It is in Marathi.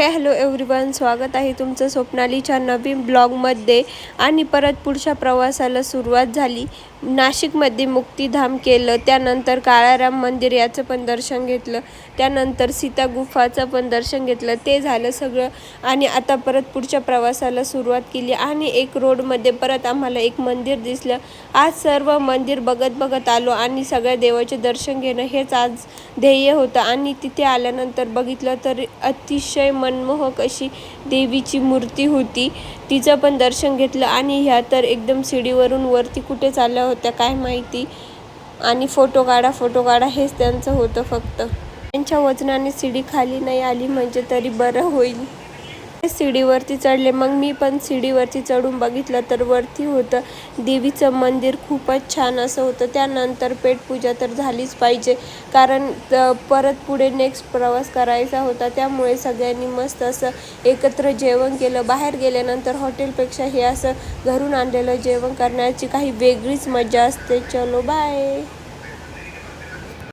हे हॅलो एव्हरीवन स्वागत आहे तुमचं स्वप्नालीच्या नवीन ब्लॉगमध्ये. आणि परत पुढच्या प्रवासाला सुरुवात झाली. नाशिकमध्ये मुक्तीधाम केलं त्यानंतर काळाराम मंदिर याचं पण दर्शन घेतलं त्यानंतर सीता गुफाचं पण दर्शन घेतलं ते झालं सगळं. आणि आता परत पुढच्या प्रवासाला सुरुवात केली. आणि एक रोडमध्ये परत आम्हाला एक मंदिर दिसलं. आज सर्व मंदिर बघत बघत आलो आणि सगळ्या देवाचे दर्शन घेणं हेच आज ध्येय होतं. आणि तिथे आल्यानंतर बघितलं तर अतिशय मनमोहक अशी देवीची मूर्ती होती. तिचं पण दर्शन घेतलं आणि ह्या तर एकदम शिडीवरून वरती कुठे चालल्या होत्या काय माहिती. आणि फोटो काढा फोटो काढा हेच त्यांचं होतं फक्त. त्यांच्या वजनाने शिडी खाली नाही आली म्हणजे तरी बरं होईल. शिडीवरती चढले. मग मी पण शिडीवरती चढून बघितलं तर वरती होतं. देवीचं मंदिर खूपच छान असं होतं. त्यानंतर पेटपूजा तर झालीच पाहिजे. कारण परत पुढे नेक्स्ट प्रवास करायचा होता. त्यामुळे सगळ्यांनी मस्त असं एकत्र जेवण केलं. बाहेर गेल्यानंतर हॉटेलपेक्षा हे असं घरून आणलेलं जेवण करण्याची काही वेगळीच मजा असते. चलो बाय